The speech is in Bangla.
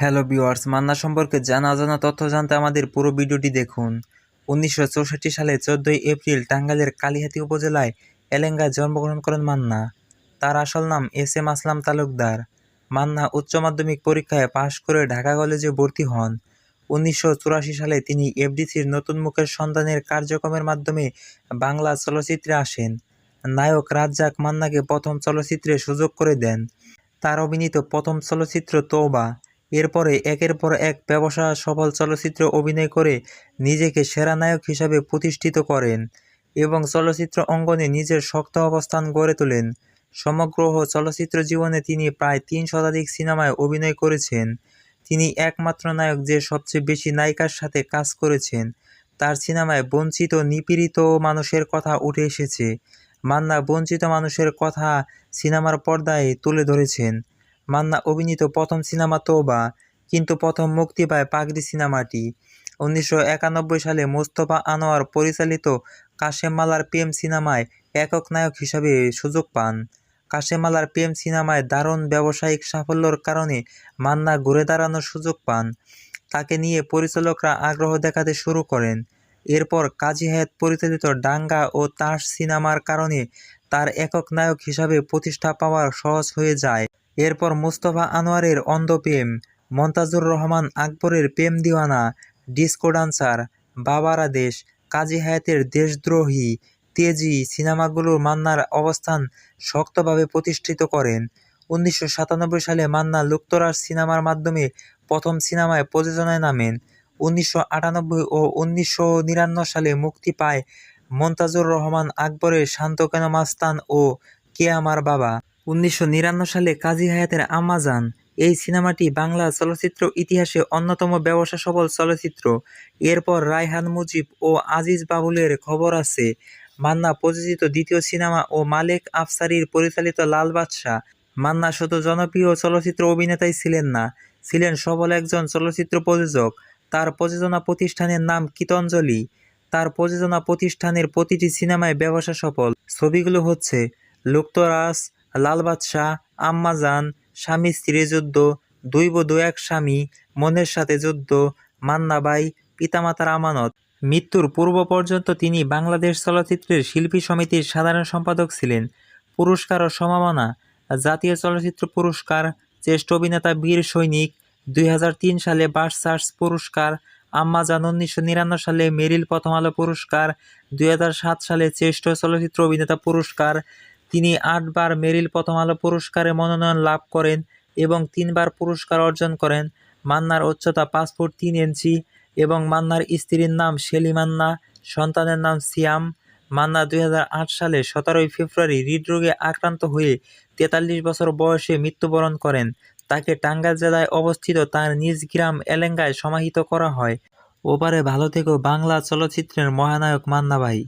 হ্যালো ভিউয়ার্স মান্না সম্পর্কে জানা অজানা তথ্য জানতে আমাদের পুরো ভিডিওটি দেখুন। উনিশশো চৌষট্টি সালে চোদ্দোই এপ্রিল টাঙ্গাইলের কালিহাতী উপজেলায় এলেঙ্গায় জন্মগ্রহণ করেন মান্না। তার আসল নাম এস এম আসলাম তালুকদার। মান্না উচ্চ মাধ্যমিক পরীক্ষায় পাশ করে ঢাকা কলেজে ভর্তি হন। উনিশশো চুরাশি সালে তিনি এফডিসির নতুন মুখের সন্তানের কার্যক্রমের মাধ্যমে বাংলা চলচ্চিত্রে আসেন। নায়ক রাজ্জাক মান্নাকে প্রথম চলচ্চিত্রে সুযোগ করে দেন। তার অভিনীত প্রথম চলচ্চিত্র তৌবা। এরপরে একের পর এক ব্যবসা, সফল চলচ্চিত্রে অভিনয় করে নিজেকে সেরা নায়ক হিসাবে প্রতিষ্ঠিত করেন এবং চলচ্চিত্র অঙ্গনে নিজের শক্ত অবস্থান গড়ে তোলেন। সমগ্র চলচ্চিত্র জীবনে তিনি প্রায় তিন শতাধিক সিনেমায় অভিনয় করেছেন। তিনি একমাত্র নায়ক যে সবচেয়ে বেশি নায়িকার সাথে কাজ করেছেন। তার সিনেমায় বঞ্চিত, নিপীড়িত মানুষের কথা উঠে এসেছে। মান্না বঞ্চিত মানুষের কথা সিনেমার পর্দায় তুলে ধরেছেন। মান্না অভিনীত প্রথম সিনেমা তোবা, কিন্তু প্রথম মুক্তি পায় পাগড়ি সিনেমাটি। উনিশশো একানব্বই সালে মোস্তফা আনোয়ার পরিচালিত কাশেমালার প্রেম সিনেমায় একক নায়ক হিসাবে সুযোগ পান। কাশেমালার প্রেম সিনেমায় দারুণ ব্যবসায়িক সাফল্যর কারণে মান্না ঘুরে দাঁড়ানোর সুযোগ পান। তাকে নিয়ে পরিচালকরা আগ্রহ দেখাতে শুরু করেন। এরপর কাজী হায়াত পরিচালিত ডাঙ্গা ও তাস সিনেমার কারণে তার একক নায়ক হিসাবে প্রতিষ্ঠা পাওয়া সহজ হয়ে যায়। এরপর মুস্তফা আনোয়ারের অন্ধপ্রেম, মন্তাজুর রহমান আকবরের প্রেম দিওয়ানা, ডিস্কো ডান্সার, বাবার আদেশ কাজী হায়াতের দেশদ্রোহী, তেজি সিনেমাগুলোর মান্নার অবস্থান শক্তভাবে প্রতিষ্ঠিত করেন। উনিশশো সাতানব্বই সালে মান্না লুক্তরাজ সিনেমার মাধ্যমে প্রথম সিনেমায় প্রযোজনায় নামেন। উনিশশো আটানব্বই ও উনিশশো নিরানব্বই সালে মুক্তি পায় মন্তাজুর রহমান আকবরের শান্ত কেন মাস্তান ও কে আমার বাবা। উনিশশো নিরানব্বই সালে কাজী হায়াতের আমাজান, এই সিনেমাটি বাংলা চলচ্চিত্র ইতিহাসে অন্যতম ব্যবসা সফল চলচ্চিত্র। এরপর রায়হান মুজিব ও আজিজ বাবুলের খবর আছে, মান্না প্রযোজিত দ্বিতীয় সিনেমা ও মালেক আফসারির পরিচালিত লাল বাদশাহ। মান্না শুধু জনপ্রিয় চলচ্চিত্র অভিনেতাই ছিলেন না, ছিলেন সবল একজন চলচ্চিত্র প্রযোজক। তার প্রযোজনা প্রতিষ্ঠানের নাম কীতঞ্জলি। তার প্রযোজনা প্রতিষ্ঠানের প্রতিটি সিনেমায় ব্যবসা সফল। ছবিগুলো হচ্ছে লুক্তরাজ লাল বাদশাহ আম্মাজান স্বামী স্ত্রী যুদ্ধ, দুই বধূ, এক স্বামী, মনের সাথে যুদ্ধ, মান্নাবাই, পিতামাতার আমানত। মৃত্যুর পূর্ব পর্যন্ত তিনি বাংলাদেশ চলচ্চিত্রের শিল্পী সমিতির সাধারণ সম্পাদক ছিলেন। পুরস্কার ও সম্মাননা জাতীয় চলচ্চিত্র পুরস্কার শ্রেষ্ঠ অভিনেতা বীর সৈনিক, দুই হাজার তিন সালে বার্সার্স পুরস্কার আম্মাজান উনিশশো নিরানব্বই সালে মেরিল প্রথম আলো পুরস্কার, দুই হাজার সাত সালে শ্রেষ্ঠ চলচ্চিত্র অভিনেতা পুরস্কার তিনি আটবার মেরিল প্রথম আলো পুরস্কারে মনোনয়ন লাভ করেন এবং তিনবার পুরস্কার অর্জন করেন। মান্নার উচ্চতা পাঁচ ফুট তিন ইঞ্চি এবং মান্নার স্ত্রীর নাম শেলি মান্না, সন্তানের নাম সিয়াম। মান্না দুই হাজার আট সালে সতেরোই ফেব্রুয়ারি হৃদরোগে আক্রান্ত হয়ে তেতাল্লিশ বছর বয়সে মৃত্যুবরণ করেন। তাকে টাঙ্গাইল জেলায় অবস্থিত তার নিজ গ্রাম এলেঙ্গায় সমাহিত করা হয়। ওপারে ভালো থেকো বাংলা চলচ্চিত্রের মহানায়ক মান্না ভাই।